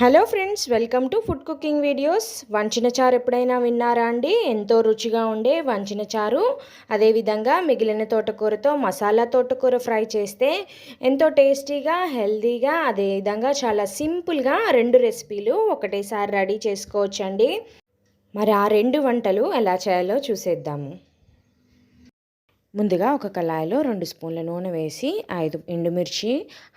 Hello friends welcome to food cooking videos. వంచిన చారు ఎప్పుడైనా విన్నారా అండి? ఎంతో రుచిగా ఉండే వంచిన చారు. అదేవిధంగా మిగిలిన తోటకూరతో మసాలా తోటకూర ఫ్రై చేస్తే ఎంతో టేస్టీగా హెల్తీగా అదేవిధంగా చాలా సింపుల్గా రెండు రెసిపీలు ఒకటేసారి రెడీ చేసుకోవచ్చండి. మరి ఆ రెండు వంటలు ఎలా చేయాలో చూసేద్దాము. ముందుగా ఒక కళాయిలో రెండు స్పూన్ల నూనె వేసి ఐదు ఎండుమిర్చి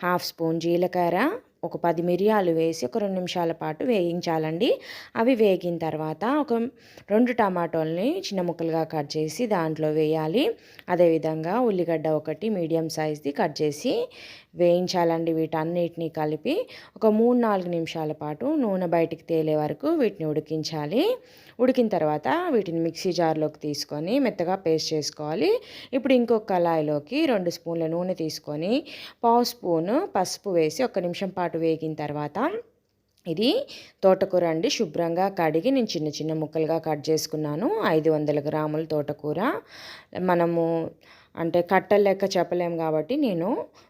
హాఫ్ స్పూన్ జీలకర్ర ఒక పది మిరియాలు వేసి ఒక రెండు నిమిషాల పాటు వేయించాలండి. అవి వేగిన తర్వాత ఒక రెండు టమాటోల్ని చిన్న ముక్కలుగా కట్ చేసి దాంట్లో వేయాలి. అదేవిధంగా ఉల్లిగడ్డ ఒకటి మీడియం సైజ్ది కట్ చేసి వేయించాలండి వీటన్నిటిని కలిపి ఒక మూడు నాలుగు నిమిషాల పాటు నూనె బయటికి తేలే వరకు వీటిని ఉడికించాలి. ఉడికిన తర్వాత వీటిని మిక్సీ జార్లోకి తీసుకొని మెత్తగా పేస్ట్ చేసుకోవాలి. ఇప్పుడు ఇంకొక కళాయిలోకి రెండు స్పూన్ల నూనె తీసుకొని పావు స్పూను పసుపు వేసి ఒక నిమిషం పాటు వేగిన తర్వాత ఇది తోటకూర అండి. శుభ్రంగా కడిగి నేను చిన్న చిన్న ముక్కలుగా కట్ చేసుకున్నాను. ఐదు వందల గ్రాముల తోటకూర. మనము అంటే కట్టల లెక్క చెప్పలేము కాబట్టి నేను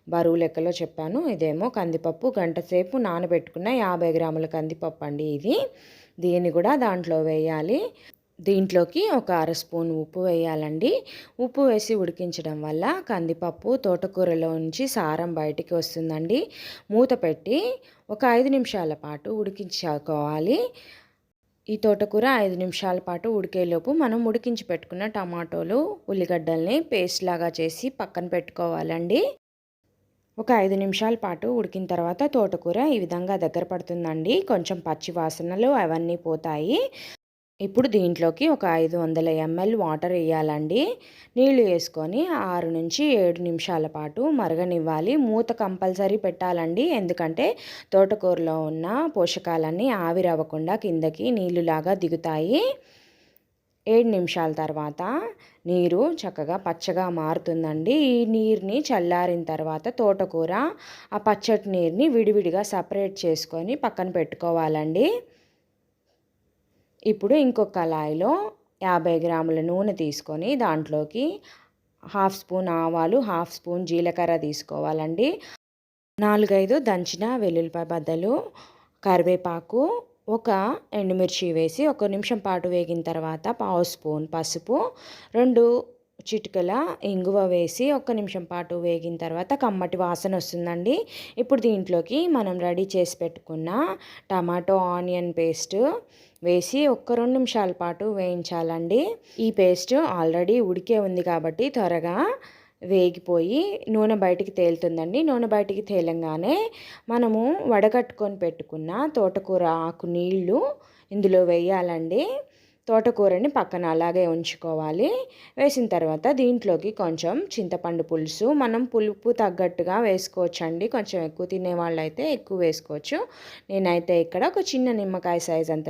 బరువు లెక్కలో చెప్పాను. ఇదేమో కందిపప్పు గంట సేపు నానబెట్టుకున్న యాభై గ్రాముల కందిపప్పు అండి ఇది. దీన్ని కూడా దాంట్లో వేయాలి. దీంట్లోకి ఒక అర స్పూన్ ఉప్పు వేయాలండి. ఉప్పు వేసి ఉడికించడం వల్ల కందిపప్పు తోటకూరలో నుంచి సారం బయటికి వస్తుందండి. మూత పెట్టి ఒక ఐదు నిమిషాల పాటు ఉడికించుకోవాలి. ఈ తోటకూర ఐదు నిమిషాల పాటు ఉడికేలోపు మనం ఉడికించి పెట్టుకున్న టమాటోలు ఉల్లిగడ్డల్ని పేస్ట్ లాగా చేసి పక్కన పెట్టుకోవాలండి. ఒక ఐదు నిమిషాల పాటు ఉడికిన తర్వాత తోటకూర ఈ విధంగా దగ్గర పడుతుందండి. కొంచెం పచ్చి వాసనలు అవన్నీ పోతాయి. ఇప్పుడు దీంట్లోకి ఒక ఐదు వందల ఎంఎల్ వాటర్ వేయాలండి. నీళ్ళు వేసుకొని ఆరు నుంచి ఏడు నిమిషాల పాటు మరగనివ్వాలి. మూత కంపల్సరీ పెట్టాలండి. ఎందుకంటే తోటకూరలో ఉన్న పోషకాలన్నీ ఆవిరవ్వకుండా కిందకి నీళ్ళులాగా దిగుతాయి. ఏడు నిమిషాల తర్వాత నీరు చక్కగా పచ్చగా మారుతుందండి. ఈ నీరుని చల్లారిన తర్వాత తోటకూర ఆ పచ్చటి నీరుని విడివిడిగా సపరేట్ చేసుకొని పక్కన పెట్టుకోవాలండి. ఇప్పుడు ఇంకొక కళాయిలో యాభై గ్రాముల నూనె తీసుకొని దాంట్లోకి హాఫ్ స్పూన్ ఆవాలు హాఫ్ స్పూన్ జీలకర్ర తీసుకోవాలండి. నాలుగైదు దంచిన వెల్లుల్లిపాయ బద్దలు కరివేపాకు ఒక ఎండుమిర్చి వేసి ఒక నిమిషం పాటు వేగిన తర్వాత పావు స్పూన్ పసుపు రెండు చిటికల ఇంగువ వేసి ఒక నిమిషం పాటు వేగిన తర్వాత కమ్మటి వాసన వస్తుందండి. ఇప్పుడు దీంట్లోకి మనం రెడీ చేసి పెట్టుకున్న టమాటో ఆనియన్ పేస్ట్ వేసి ఒక్క రెండు నిమిషాల పాటు వేయించాలండి. ఈ పేస్ట్ ఆల్రెడీ ఉడికే ఉంది కాబట్టి త్వరగా వేగిపోయి నూనె బయటికి తేలుతుందండి. నూనె బయటికి తేలంగానే మనము వడగట్టుకొని పెట్టుకున్న తోటకూర ఆకు నీళ్ళు ఇందులో వేయాలండి. తోటకూరని పక్కన అలాగే ఉంచుకోవాలి. వేసిన తర్వాత దీంట్లోకి కొంచెం చింతపండు పులుసు మనం పులుపు తగ్గట్టుగా వేసుకోవచ్చండి. కొంచెం ఎక్కువ తినే వాళ్ళైతే ఎక్కువ వేసుకోవచ్చు. నేనైతే ఇక్కడ ఒక చిన్న నిమ్మకాయ సైజ్ అంత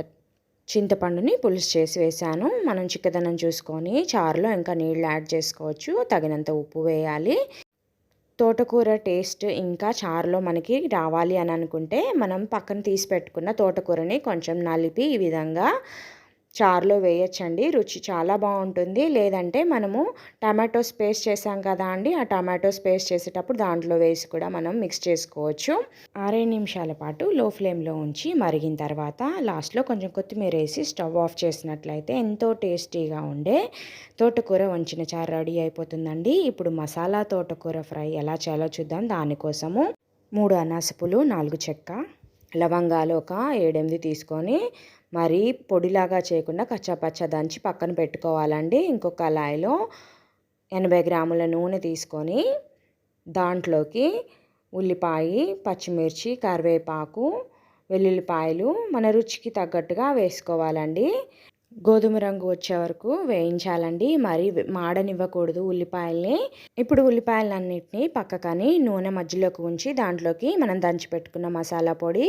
చింతపండుని పులుసు చేసి వేసాను మనం చిక్కదనం చూసుకొని చారులో ఇంకా నీళ్ళు యాడ్ చేసుకోవచ్చు. తగినంత ఉప్పు వేయాలి. తోటకూర టేస్ట్ ఇంకా చారులో మనకి రావాలి అని అనుకుంటే మనం పక్కన తీసి పెట్టుకున్న తోటకూరని కొంచెం నలిపి ఈ విధంగా చారులో వేయచ్చండి. రుచి చాలా బాగుంటుంది. లేదంటే మనము టమాటోస్ పేస్ట్ చేసాం కదా అండి ఆ టమాటోస్ పేస్ట్ చేసేటప్పుడు దాంట్లో వేసి కూడా మనం మిక్స్ చేసుకోవచ్చు. ఆరే నిమిషాల పాటు లో ఫ్లేమ్లో ఉంచి మరిగిన తర్వాత లాస్ట్లో కొంచెం కొత్తిమీర వేసి స్టవ్ ఆఫ్ చేసినట్లయితే ఎంతో టేస్టీగా ఉండే తోటకూర వంచిన చారు రెడీ అయిపోతుందండి. ఇప్పుడు మసాలా తోటకూర ఫ్రై ఎలా చేయాలో చూద్దాం. దానికోసము మూడు అనాసపులు నాలుగు చెక్క లవంగాలు ఒక ఏడెనిమిది తీసుకొని మరీ పొడిలాగా చేయకుండా కచ్చాపచ్చ దంచి పక్కన పెట్టుకోవాలండి. ఇంకొక కళాయిలో ఎనభై గ్రాముల నూనె తీసుకొని దాంట్లోకి ఉల్లిపాయ పచ్చిమిర్చి కరివేపాకు వెల్లుల్లిపాయలు మన రుచికి తగ్గట్టుగా వేసుకోవాలండి. గోధుమ రంగు వచ్చే వరకు వేయించాలండి. మరి మాడనివ్వకూడదు ఉల్లిపాయల్ని. ఇప్పుడు ఉల్లిపాయలన్నింటినీ పక్కకని నూనె మధ్యలోకి ఉంచి దాంట్లోకి మనం దంచి పెట్టుకున్న మసాలా పొడి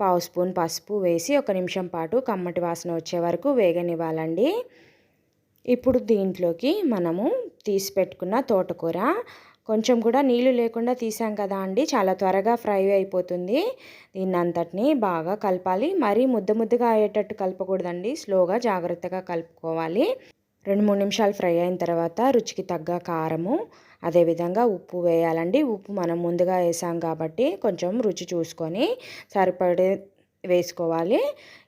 పావు స్పూన్ పసుపు వేసి ఒక నిమిషం పాటు కమ్మటి వాసన వచ్చే వరకు వేగనివ్వాలండి. ఇప్పుడు దీంట్లోకి మనము తీసి పెట్టుకున్న తోటకూర కొంచెం కూడా నీళ్ళు లేకుండా తీసాం కదా అండి. చాలా త్వరగా ఫ్రై అయిపోతుంది. దీన్ని అంతటిని బాగా కలపాలి. మరీ ముద్ద ముద్దగా అయ్యేటట్టు కలపకూడదండి. స్లోగా జాగ్రత్తగా కలుపుకోవాలి. రెండు మూడు నిమిషాలు ఫ్రై అయిన తర్వాత రుచికి తగ్గ కారము అదేవిధంగా ఉప్పు వేయాలండి. ఉప్పు మనం ముందుగా వేసాం కాబట్టి కొంచెం రుచి చూసుకొని సరిపడే వేసుకోవాలి.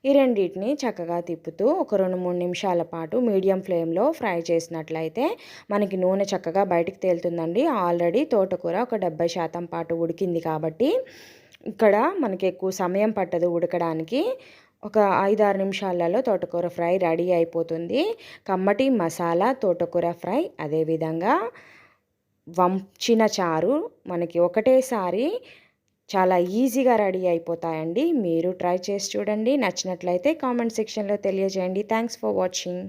ఈ రెండింటిని చక్కగా తిప్పుతూ ఒక రెండు మూడు నిమిషాల పాటు మీడియం ఫ్లేమ్లో ఫ్రై చేసినట్లయితే మనకి నూనె చక్కగా బయటికి తేలుతుందండి. ఆల్రెడీ తోటకూర ఒక డెబ్బై శాతం పాటు ఉడికింది కాబట్టి ఇక్కడ మనకి ఎక్కువ సమయం పట్టదు ఉడకడానికి. ఒక ఐదారు నిమిషాలలో తోటకూర ఫ్రై రెడీ అయిపోతుంది. కమ్మటి మసాలా తోటకూర ఫ్రై అదేవిధంగా వంచిన చారు మనకి ఒకటేసారి చాలా ఈజీగా రెడీ అయిపోతాయండి. మీరు ట్రై చేసి చూడండి. నచ్చినట్లయితే కామెంట్ సెక్షన్లో తెలియజేయండి. Thanks for watching.